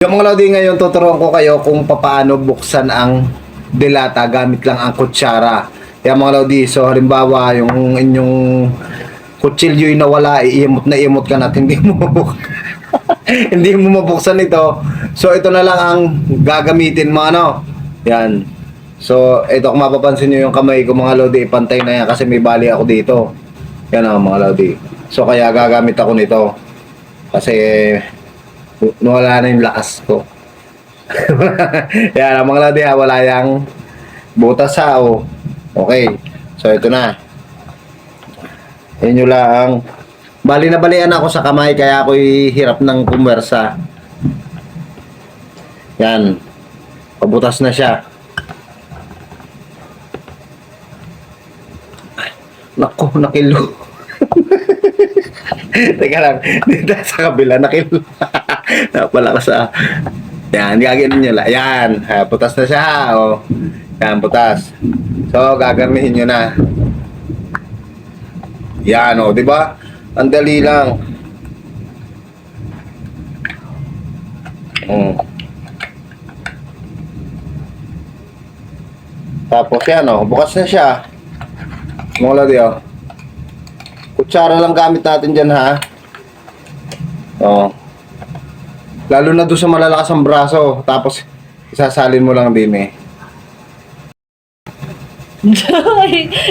Yung mga Lodi ngayon, tuturuan ko kayo kung paano buksan ang delata gamit lang ang kutsara. Kaya mga Lodi, so halimbawa yung inyong kutsilyo yung nawala, iimot na imot ka na hindi mo hindi mo mabuksan ito. So ito na lang ang gagamitin mo ano. Yan. So ito kung mapapansin nyo yung kamay ko mga Lodi, ipantay na yan kasi may bali ako dito. Yan ang mga Lodi. So kaya gagamit ako nito. Kasi nawala na yung lakas ko. Yan, ang mga lodi ha, wala yung butas ha, oh. Okay. So, ito na. Yan yung lang. Bali na balian ako sa kamay, kaya ako'y hirap ng kumwersa. Yan. Pabutas na siya. Ay, Naku, nakilo. Teka lang, dito sa kabila, nakil. Napala ka sa... Yan, gagawin nyo lang. Yan, ha, putas na siya, ha, oh. Yan, putas. So, gagarnihin nyo na. Yan, oh, di ba? Ang dali lang. Mm. Tapos yan, oh, bukas na siya. Mga lodi, oh. Kutsara lang gamit natin dyan, ha? Oo. Lalo na doon sa malalakas ang braso. Tapos, isasalin mo lang din, eh.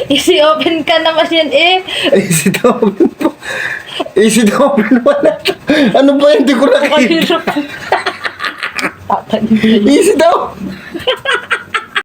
Easy open ka naman yan eh. Easy to open po. Easy to open wala. Ano ba, hindi ko nakita. Easy daw.